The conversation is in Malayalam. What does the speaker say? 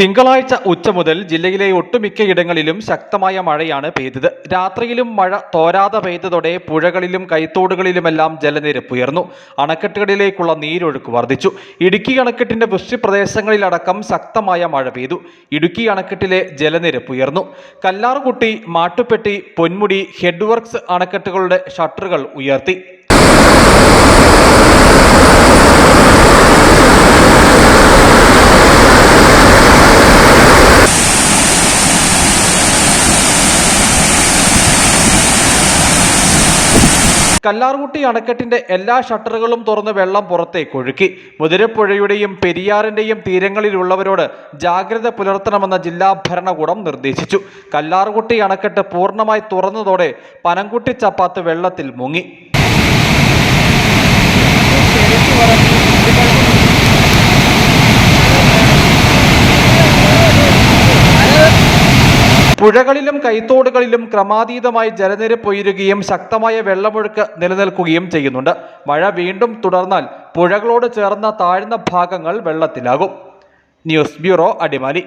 തിങ്കളാഴ്ച ഉച്ച മുതൽ ജില്ലയിലെ ഒട്ടുമിക്ക ഇടങ്ങളിലും ശക്തമായ മഴയാണ് പെയ്തത്. രാത്രിയിലും മഴ തോരാതെ പെയ്തതോടെ പുഴകളിലും കൈത്തോടുകളിലുമെല്ലാം ജലനിരപ്പ് ഉയർന്നു. അണക്കെട്ടുകളിലേക്കുള്ള നീരൊഴുക്ക് വർദ്ധിച്ചു. ഇടുക്കി അണക്കെട്ടിന്റെ വൃഷ്ടിപ്രദേശങ്ങളിലടക്കം ശക്തമായ മഴ പെയ്തു. ഇടുക്കി അണക്കെട്ടിലെ ജലനിരപ്പ് ഉയർന്നു. കല്ലാർകുട്ടി മാട്ടുപ്പെട്ടി പൊന്മുടി ഹെഡ് വർക്ക്സ് അണക്കെട്ടുകളുടെ ഷട്ടറുകൾ ഉയർത്തി. കല്ലാർകുട്ടി അണക്കെട്ടിന്റെ എല്ലാ ഷട്ടറുകളും തുറന്ന് വെള്ളം പുറത്തേക്ക് ഒഴുക്കി മുതിരപ്പുഴയുടെയും പെരിയാറിന്റെയും തീരങ്ങളിലുള്ളവരോട് ജാഗ്രത പുലർത്തണമെന്ന് ജില്ലാ ഭരണകൂടം നിർദ്ദേശിച്ചു. കല്ലാർകുട്ടി അണക്കെട്ട് പൂർണമായി തുറന്നതോടെ പനംകുട്ടി ചപ്പാത്ത് വെള്ളത്തിൽ മുങ്ങി. പുഴകളിലും കൈത്തോടുകളിലും ക്രമാതീതമായി ജലനിരപ്പ് ഉയരുകയും ശക്തമായ വെള്ളമൊഴുക്ക് നിലനിൽക്കുകയും ചെയ്യുന്നുണ്ട്. മഴ വീണ്ടും തുടർന്നാൽ പുഴകളോട് ചേർന്ന താഴ്ന്ന ഭാഗങ്ങൾ വെള്ളത്തിലാകും. News bureau Adimali.